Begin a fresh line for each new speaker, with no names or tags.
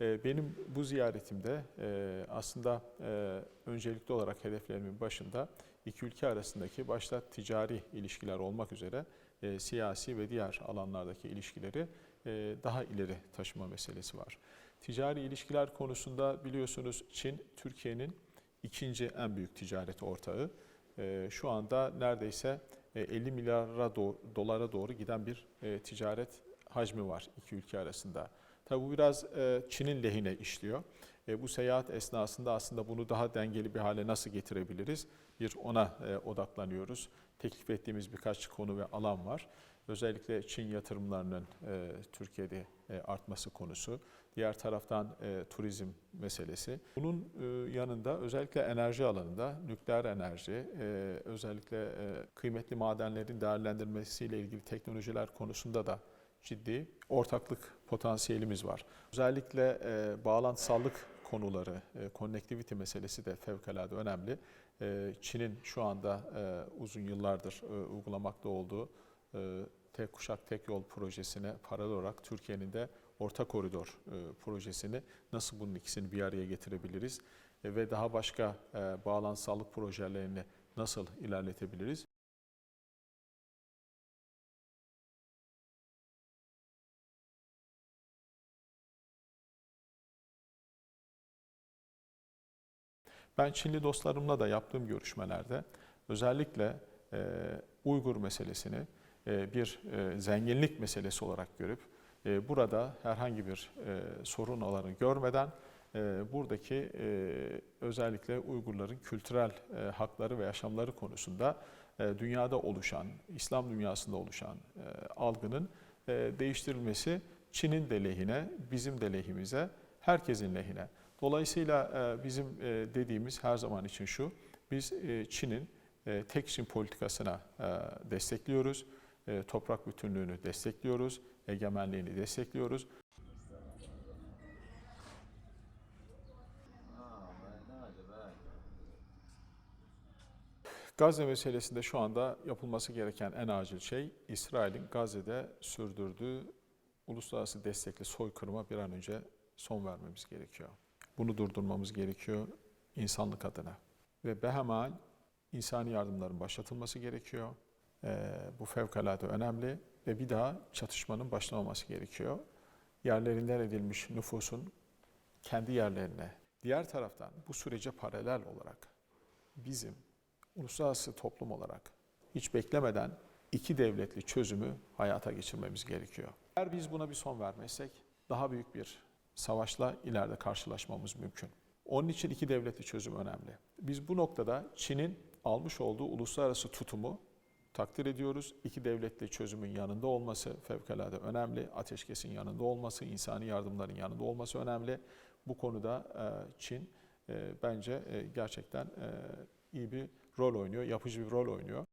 E, Benim bu ziyaretimde e, aslında e, öncelikli olarak hedeflerimin başında iki ülke arasındaki başta ticari ilişkiler olmak üzere e, siyasi ve diğer alanlardaki ilişkileri daha ileri taşıma meselesi var. Ticari ilişkiler konusunda biliyorsunuz Çin Türkiye'nin ikinci en büyük ticaret ortağı. Şu anda neredeyse e, 50 milyara do- dolara doğru giden bir ticaret hacmi var iki ülke arasında. Tabi bu biraz e, Çin'in lehine işliyor. E, Bu seyahat esnasında aslında bunu daha dengeli bir hale nasıl getirebiliriz? Bir ona e, odaklanıyoruz. Teklif ettiğimiz birkaç konu ve alan var. Özellikle Çin yatırımlarının e, Türkiye'de e, artması konusu. Diğer taraftan e, turizm meselesi. Bunun e, yanında özellikle enerji alanında nükleer enerji, e, özellikle e, kıymetli madenlerin değerlendirilmesiyle ilgili teknolojiler konusunda da ciddi ortaklık potansiyelimiz var. Özellikle e, bağlantısallık konuları, e, connectivity meselesi de fevkalade önemli. E, Çin'in şu anda e, uzun yıllardır e, uygulamakta olduğu e, tek kuşak tek yol projesine paralel olarak Türkiye'nin de orta koridor e, projesini nasıl bunun ikisini bir araya getirebiliriz e, ve daha başka e, bağlantısallık projelerini nasıl ilerletebiliriz? Ben Çinli dostlarımla da yaptığım görüşmelerde özellikle e, Uygur meselesini e, bir e, zenginlik meselesi olarak görüp e, burada herhangi bir e, sorun alanı görmeden e, buradaki e, özellikle Uygurların kültürel e, hakları ve yaşamları konusunda e, dünyada oluşan, İslam dünyasında oluşan e, algının e, değiştirilmesi Çin'in de lehine, bizim de lehimize, herkesin lehine. Dolayısıyla e, bizim e, dediğimiz her zaman için şu, biz e, Çin'in tek Çin politikasına destekliyoruz, toprak bütünlüğünü destekliyoruz, egemenliğini destekliyoruz. Gazze meselesinde şu anda yapılması gereken en acil şey İsrail'in Gazze'de sürdürdüğü uluslararası destekli soykırıma bir an önce son vermemiz gerekiyor. Bunu durdurmamız gerekiyor insanlık adına. Ve behemal insani yardımların başlatılması gerekiyor. Ee, bu fevkalade önemli ve bir daha çatışmanın başlamaması gerekiyor. Yerlerinden edilmiş nüfusun kendi yerlerine. Diğer taraftan bu sürece paralel olarak bizim uluslararası toplum olarak hiç beklemeden iki devletli çözümü hayata geçirmemiz gerekiyor. Eğer biz buna bir son vermezsek daha büyük bir savaşla ileride karşılaşmamız mümkün. Onun için iki devletli çözüm önemli. Biz bu noktada Çin'in almış olduğu uluslararası tutumu takdir ediyoruz. İki devletli çözümün yanında olması fevkalade önemli. Ateşkesin yanında olması, insani yardımların yanında olması önemli. Bu konuda e, Çin e, bence e, gerçekten iyi bir rol oynuyor, yapıcı bir rol oynuyor.